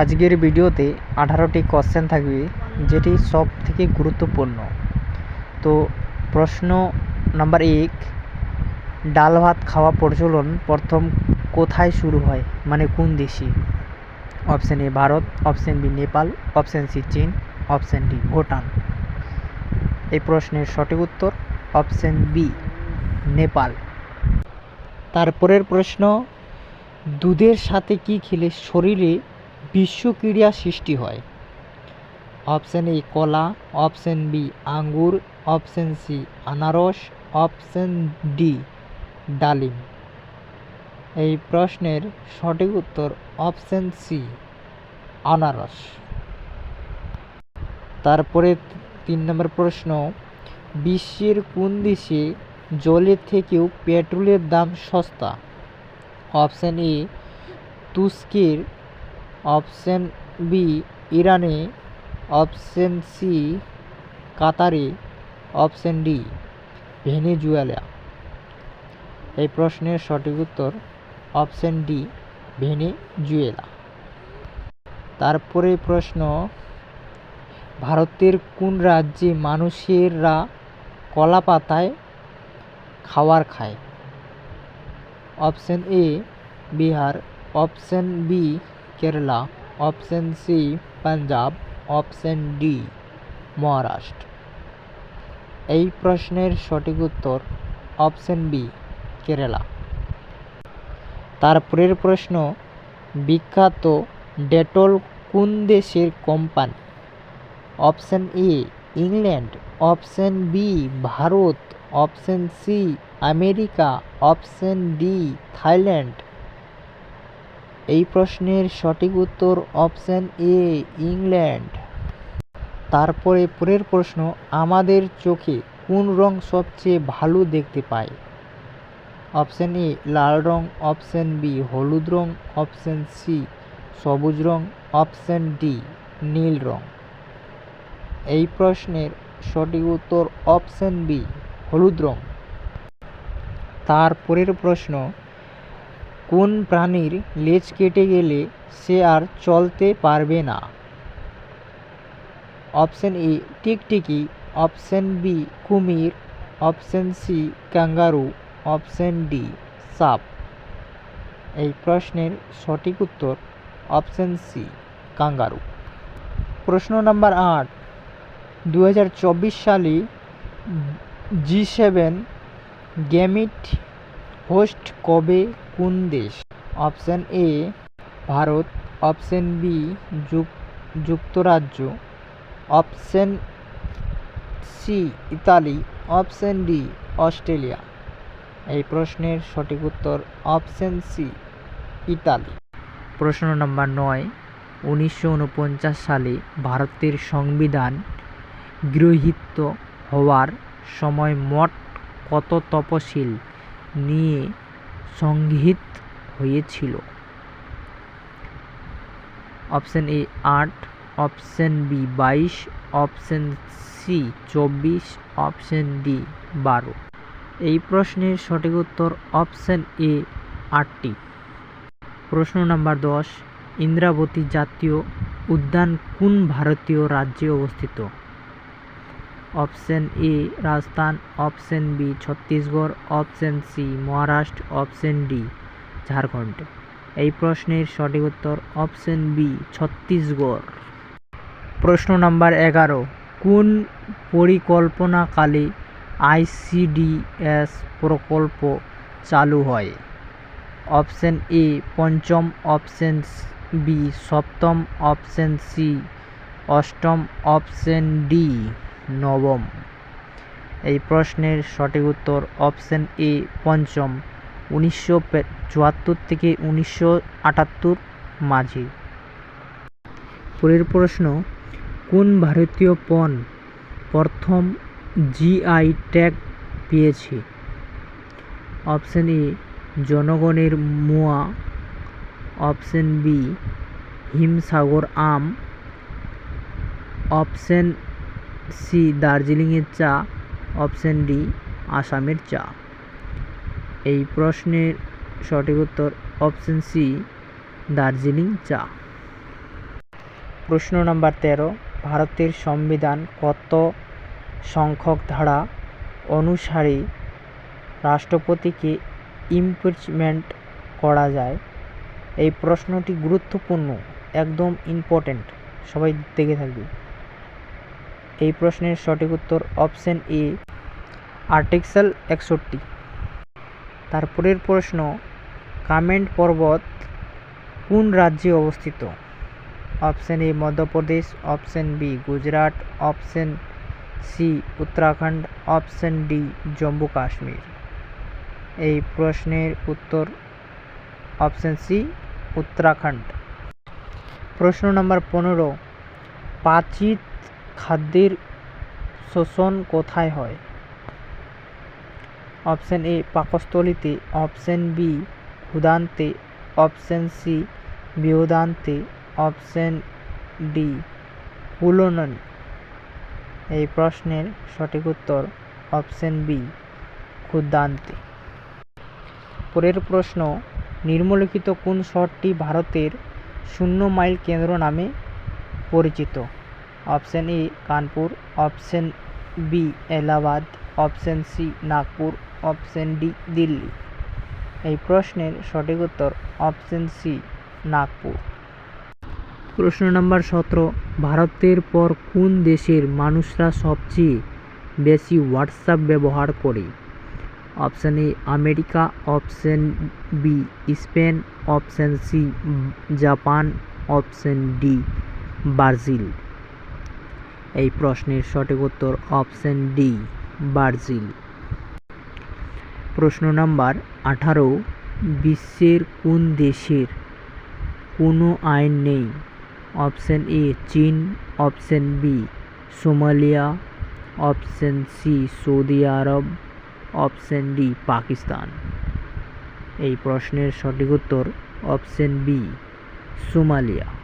আজকের ভিডিওতে আঠারোটি কোশ্চেন থাকবে, যেটি সব থেকে গুরুত্বপূর্ণ। তো প্রশ্ন নাম্বার এক, ডাল ভাত খাওয়া প্রচলন প্রথম কোথায় শুরু হয়? মানে কোন দেশে? Option A Bharat option B Nepal option C চীন অপশান ডি ভুটান। এই প্রশ্নের সঠিক উত্তর অপশান বি নেপাল। তারপরের প্রশ্ন, দুধের সাথে কি খেলে শরীরে বিষক্রিয়া সৃষ্টি হয়। অপশান এ কলা, অপশান বি আঙ্গুর, অপশান সি আনারস, অপশান ডি ডালিম। এই প্রশ্নের সঠিক উত্তর অপশান সি আনারস। তারপরে তিন নম্বর প্রশ্ন, বিশ্বের কোন দেশে জলের থেকেও পেট্রোলের দাম সস্তা? অপশান এ তুস্কের অপশান বি ইরানে, অপশান সি কাতারে, অপশান ডি ভেনেজুয়েলা। এই প্রশ্নের সঠিক উত্তর অপশান ডি ভেনেজুয়েলা। তারপরে প্রশ্ন, ভারতের কোন রাজ্যে মানুষেরা কলা পাতায় খাবার খায়? Option A Bihar. Option B Kerala option C Punjab option D Maharashtra এই প্রশ্নের সঠিক উত্তর অপশান বি কেরালা তারপরের প্রশ্ন, বিখ্যাত ডেটল কোন দেশের company option A England option B Bharat option C America option D Thailand এই প্রশ্নের সঠিক উত্তর অপশান এ ইংল্যান্ড। তারপরে পরের প্রশ্ন, আমাদের চোখে কোন রং সবচেয়ে ভালো দেখতে পায়? অপশান এ লাল রং। অপশান বি হলুদ রং। অপশান সি সবুজ রং। অপশান ডি নীল রং। এই প্রশ্নের সঠিক উত্তর অপশান বি হলুদ রং। তারপরের প্রশ্ন কোন প্রাণীর লেজ কেটে গেলে সে আর চলতে পারবে না? অপশান এ, টিকটিকি। অপশান বি, কুমির। Option C, kangaroo. Option D, সাপ। এই প্রশ্নের সঠিক উত্তর অপশান সি, কাঙ্গারু। প্রশ্ন নাম্বার আট দু সালে জি সেভেন গ্যামিট হোস্ট কবে কোন দেশ? Option A, Bharat. Option B যুক্তরাজ্য। Option C, Italy. Option D, Australia. এই প্রশ্নের সঠিক উত্তর অপশান সি, ইতালি। প্রশ্ন নম্বর নয়, উনিশশো সালে ভারতের সংবিধান গৃহীত হওয়ার সময় মোট কত তফসিল নিয়ে সংহিত হয়েছিল। অপশন এ আট, অপশন বি বাইশ, অপশন সি চব্বিশ, অপশন ডি বারো। এই প্রশ্নের সঠিক উত্তর অপশন এ আটটি। প্রশ্ন নাম্বার দশ, ইন্দ্রাবতী জাতীয় উদ্যান কোন ভারতীয় রাজ্যে অবস্থিত? Option A Rajasthan, option B Chhattisgarh, option C Maharashtra, option D Jharkhand. এই প্রশ্নের সঠিক উত্তর অপশন বি ছত্তিশগড়। প্রশ্ন নাম্বার এগারো, কোন পরিকল্পনাকালে আইসিডিএস প্রকল্প চালু হয়? অপশন এ পঞ্চম, অপশন বি সপ্তম, অপশন সি অষ্টম, অপশন ডি নবম। এই প্রশ্নের সঠিক উত্তর অপশান এ, পঞ্চম। উনিশশো চুয়াত্তর থেকে উনিশশো আটাত্তর মাঝে। পরের প্রশ্ন, কোন ভারতীয় পণ প্রথম জিআই ট্যাগ পেয়েছে? অপশান এ, জনগণের মোয়া। অপশান বি, হিমসাগর আম। অপশান সি দার্জিলিংয়ের চা, অপশান ডি আসামের চা। এই প্রশ্নের সঠিক উত্তর অপশান সি দার্জিলিং চা। প্রশ্ন নাম্বার তেরো, ভারতের সংবিধান কত সংখ্যক ধারা অনুসারে রাষ্ট্রপতিকে ইমপিচমেন্ট করা যায়? এই প্রশ্নটি গুরুত্বপূর্ণ, একদম ইম্পর্ট্যান্ট সবাই দেখে থাকবে। এই প্রশ্নের সঠিক উত্তর অপশন এ, আর্টিকেল একষট্টি। তারপরের প্রশ্ন, কামেন্ট পর্বত কোন রাজ্যে অবস্থিত? Option A, Madhya Pradesh, option B, Gujarat, option C, Uttarakhand, option D, Jammu Kashmir. এই প্রশ্নের উত্তর অপশন সি, উত্তরাখণ্ড। প্রশ্ন নম্বর পনেরো পাচিত খাদ্যের শোষণ কোথায় হয়? অপশন এ, পাকস্থলীতে। অপশন বি ক্ষুদান্তে অপশন সি বিয়োদান্তে অপশন ডি, পুলনন। এই প্রশ্নের সঠিক উত্তর অপশন বি ক্ষুদান্তে পরের প্রশ্ন, নিম্নলিখিত কোন শহরটি ভারতের শূন্য মাইল কেন্দ্র নামে পরিচিত? Option A Kanpur, option B Allahabad, option C Nagpur, option D Delhi. এই প্রশ্নের সঠিক উত্তর অপশন সি নাগপুর। প্রশ্ন নম্বর সতেরো, ভারতের পর কোন দেশের মানুষরা সবচেয়ে বেশি হোয়াটসঅ্যাপ ব্যবহার করে? Option A America, option B Spain, option C Japan, option D Brazil. এই প্রশ্নের সঠিক উত্তর অপশন ডি, ব্রাজিল। প্রশ্ন নাম্বার আঠারো, বিশ্বের কোন দেশের কোনো আইন নেই? অপশন এ, চীন। Option B, Somalia. Option C, Saudi আরব। Option D, Pakistan. এই প্রশ্নের সঠিক উত্তর অপশন বি, সোমালিয়া।